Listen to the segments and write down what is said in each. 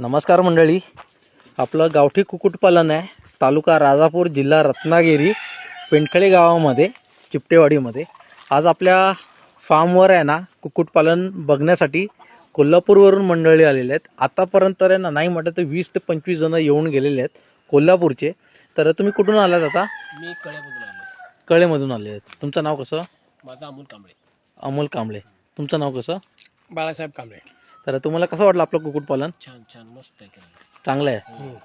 नमस्कार मंडळी. आपलं गावठी कुक्कुटपालन आहे. तालुका राजापूर जिल्हा रत्नागिरी पेंडखळे गावामध्ये चिपटेवाडीमध्ये. आज आपल्या फार्मवर आहे ना कुक्कुटपालन बघण्यासाठी कोल्हापूरवरून मंडळी आलेले आहेत. आतापर्यंत आहे ना नाही म्हटलं तर वीस ते पंचवीस जण येऊन गेलेले आहेत कोल्हापूरचे. तर तुम्ही कुठून आलात आता? मी कळ्यामधून आलो. कळेमधून आले आहेत. तुमचं नाव कसं? माझा अमोल कांबळे. अमोल कांबळे. तुमचं नाव कसं? बाळासाहेब कांबळे. तर तुम्हाला कसं वाटलं आपलं कुक्कुटपालन? छान छान. मस्त आहे चांगलं आहे?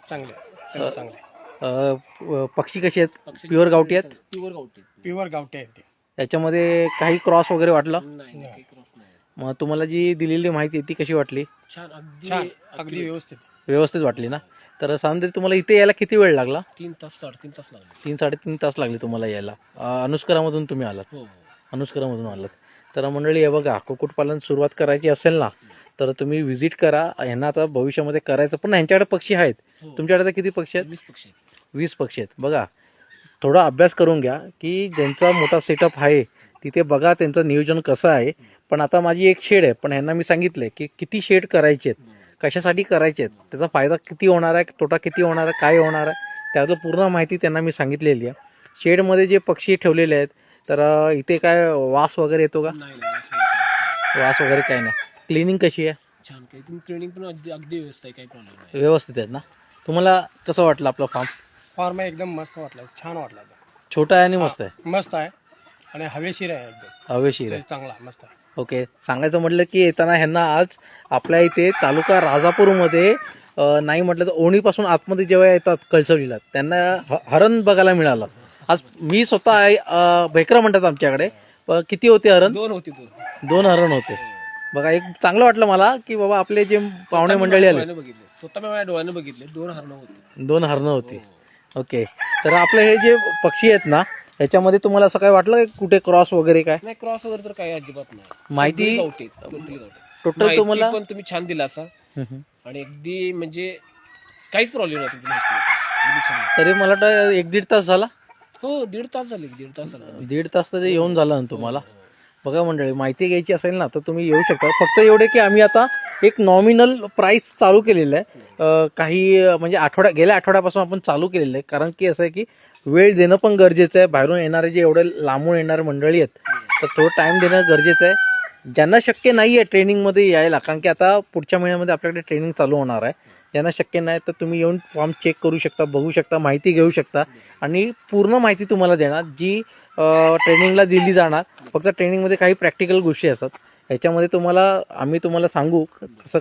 चांगले चांगले अ, पक्षी कसे आहेत? प्युअर गावठी आहेत? प्युअर गावठी प्युअर गावठी आहे ते. याच्यामध्ये काही क्रॉस वगैरे वाटलं? नाही नाही, काही क्रॉस नाही. मग तुम्हाला जी दिलेली माहिती आहे ती कशी वाटली? छान अगदी छान अगदी व्यवस्थित. व्यवस्थित वाटली ना? तर साधारण तुम्हाला इथे यायला किती वेळ लागला? तीन तास साडेतीन तास लागले. तीन साडेतीन तास लागले तुम्हाला यायला. अ, अनुस्करामधून तुम्ही आलात. हो हो. अनुस्करामधून आलात. तर मंडळी हे बघा कुक्कुटपालन सुरुवात करायची असेल ना तर तुम्ही व्हिजिट करा. यांना आता भविष्यामध्ये करायचं पण ह्यांच्याकडे पक्षी आहेत. हो. तुमच्याकडे आता किती पक्षी आहेत? वीस पक्षी आहेत. वीस पक्षी आहेत. बघा थोडा अभ्यास करून घ्या की ज्यांचा मोठा सेटअप आहे तिथे बघा त्यांचं नियोजन कसं आहे. पण आता माझी एक शेड आहे पण ह्यांना मी सांगितलंय की किती शेड करायचे आहेत कशासाठी करायचे आहेत त्याचा फायदा किती होणार आहे तोटा किती होणार आहे काय होणार आहे त्याचं पूर्ण माहिती त्यांना मी सांगितलेली आहे. शेडमध्ये जे पक्षी ठेवलेले आहेत तर इथे काय वास वगैरे येतो का? नाही नाही असं काही वास वगैरे काय नाही. क्लिनिंग कशी आहे? नाही. छान काही तुम्ही ट्रेनिंग पण अगदी अगदी व्यवस्था आहे काही प्रॉब्लेम नाही. व्यवस्थित आहेत ना? तुम्हाला कसं वाटलं आपलं फार्म फॉर्म एकदम मस्त वाटला. छान वाटला. छोटा आहे आणि मस्त आहे? मस्त आहे. आणि हवेशीर आहे एकदम. हवेशीर आहे. चांगला मस्त आहे. ओके सांगायचं म्हटलं की येताना ह्यांना आज आपल्या इथे तालुका राजापूरमध्ये अ, नाही म्हटलं तर ओणीपासून आतमध्ये जेव्हा येतात कळसवलीला त्यांना ह- हरण बघायला मिळालं. आज मी स्वतः आहे, अ, भेकरं म्हणतात आमच्याकडे. प- किती होते हरण? दोन होती दोन. दोन हरण होते. बघा एक चांगलं वाटलं मला की बाबा आपले जे पाहुणे मंडळी आले. डोळ्यानं बघितले. स्वतः मी माझ्या डोळ्यानं बघितले. दोन हरणं होती. दोन हरणं होती. ओके. तर आपले हे जे पक्षी आहेत ना ह्याच्यामध्ये तुम्हाला असं काय वाटलं की कुठे क्रॉस वगैरे काय? नाही क्रॉस वगैरे तर काही अजिबात नाही. माहिती- सगळी गावठी आहेत, totally गावठी. टोटल माहिती तुम्हाला? पण तुम्ही छान दिला असा. हम्म. आणि अगदी म्हणजे काहीच प्रॉब्लेम नाही अगदी छान. तरी मला वाटतं एक दीड तास झाला. हो दीड तास झाले दीड तास झाला. दीड तास तर येऊन झालं ना तुम्हाला. बघा मंडळी माहिती घ्यायची असेल ना तर तुम्ही येऊ शकता. फक्त एवढे की आम्ही आता एक नॉमिनल प्राईस चालू केलेलं आहे. काही म्हणजे आठवड्या गेल्या आठवड्यापासून आपण चालू केलेलं आहे. कारण की असं आहे की वेळ देणं पण गरजेचं आहे. बाहेरून येणारे जे एवढे लांबून येणारे मंडळी आहेत तर थोडं टाईम देणं गरजेचं आहे. ज्यांना शक्य नाही आहे ट्रेनिंगमध्ये यायला कारण की आता पुढच्या महिन्यामध्ये आपल्याकडे ट्रेनिंग चालू होणार आहे. ज्यांना शक्य नाही तर तुम्ही येऊन फॉर्म चेक करू शकता बघू शकता माहिती घेऊ शकता. आणि पूर्ण माहिती तुम्हाला देणार जी ट्रेनिंगला दिली जाणार फक्त ट्रेनिंगमध्ये काही प्रॅक्टिकल गोष्टी असतात. ह्याच्यामध्ये तुम्हाला आम्ही तुम्हाला सांगू कसं